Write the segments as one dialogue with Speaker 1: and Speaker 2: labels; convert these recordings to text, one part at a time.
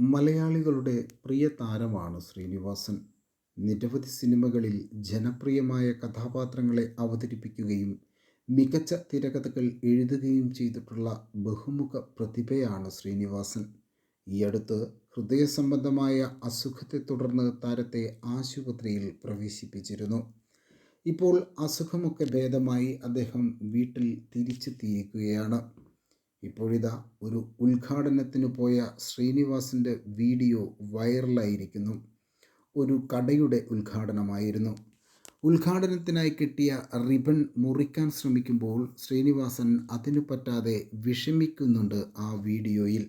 Speaker 1: മലയാളികളുടെ പ്രിയ താരമാണ് ശ്രീനിവാസൻ. നിരവധി സിനിമകളിൽ ജനപ്രിയമായ കഥാപാത്രങ്ങളെ അവതരിപ്പിക്കുകയും മികച്ച തിരകഥകൾ എഴുതുകയും ചെയ്തിട്ടുള്ള ബഹുമുഖ പ്രതിഭയാണ് ശ്രീനിവാസൻ. ഈയടുത്ത് ഹൃദയ സംബന്ധമായ അസുഖത്തെ തുടർന്ന് താരത്തെ ആശുപത്രിയിൽ പ്രവേശിപ്പിച്ചിരുന്നു. ഇപ്പോൾ അസുഖമൊക്കെ ഭേദമായി അദ്ദേഹം വീട്ടിൽ തിരിച്ചെത്തിയിരിക്കുകയാണ്. ഇപ്പോഴിതാ ഒരു ഉദ്ഘാടനത്തിന് പോയ ശ്രീനിവാസിന്റെ വീഡിയോ വൈറലായിരിക്കുന്നു. ഒരു കടയുടെ ഉദ്ഘാടനമായിരുന്നു. ഉദ്ഘാടനത്തിനായി കിട്ടിയ റിബൺ മുറിക്കാൻ ശ്രമിക്കുമ്പോൾ ശ്രീനിവാസൻ അതിനു പറ്റാതെ വിഷമിക്കുന്നുണ്ട് ആ വീഡിയോയിൽ.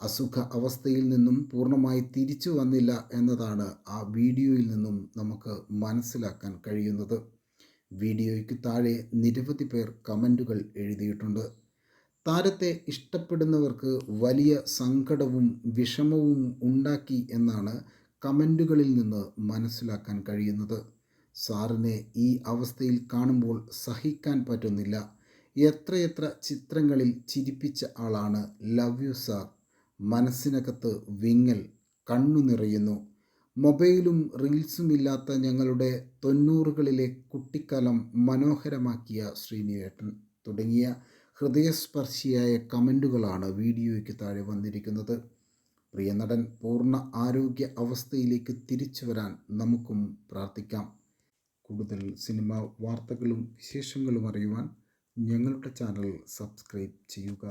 Speaker 1: അസുഖ അവസ്ഥയിൽ നിന്നും പൂർണമായി തിരിച്ചു വന്നില്ല എന്നതാണ് ആ വീഡിയോയിൽ നിന്നും നമുക്ക് മനസ്സിലാക്കാൻ കഴിയുന്നത്. വീഡിയോയ്ക്ക് താഴെ നിരവധി പേർ കമന്റുകൾ എഴുതിയിട്ടുണ്ട്. താരത്തെ ഇഷ്ടപ്പെടുന്നവർക്ക് വലിയ സങ്കടവും വിഷമവും ഉണ്ടാക്കി എന്നാണ് കമന്റുകളിൽ നിന്ന് മനസ്സിലാക്കാൻ കഴിയുന്നത്. സാറിനെ ഈ അവസ്ഥയിൽ കാണുമ്പോൾ സഹിക്കാൻ പറ്റുന്നില്ല. എത്രയെത്ര ചിത്രങ്ങളിൽ ചിരിപ്പിച്ച ആളാണ് ലവ് യു സാർ. മനസ്സിനകത്ത് വിങ്ങൽ കണ്ണു നിറയുന്നു. മൊബൈലും റീൽസും ഇല്ലാത്ത ഞങ്ങളുടെ തൊണ്ണൂറുകളിലെ കുട്ടിക്കാലം മനോഹരമാക്കിയ ശ്രീനിവേട്ടൻ തുടങ്ങിയ ഹൃദയസ്പർശിയായ കമന്റുകളാണ് വീഡിയോയ്ക്ക് താഴെ വന്നിരിക്കുന്നത്. പ്രിയ നടൻ പൂർണ ആരോഗ്യ അവസ്ഥയിലേക്ക് തിരിച്ചു വരാൻ നമുക്കും പ്രാർത്ഥിക്കാം. കൂടുതൽ സിനിമ വാർത്തകളും വിശേഷങ്ങളും അറിയുവാൻ ഞങ്ങളുടെ ചാനൽ സബ്സ്ക്രൈബ് ചെയ്യുക.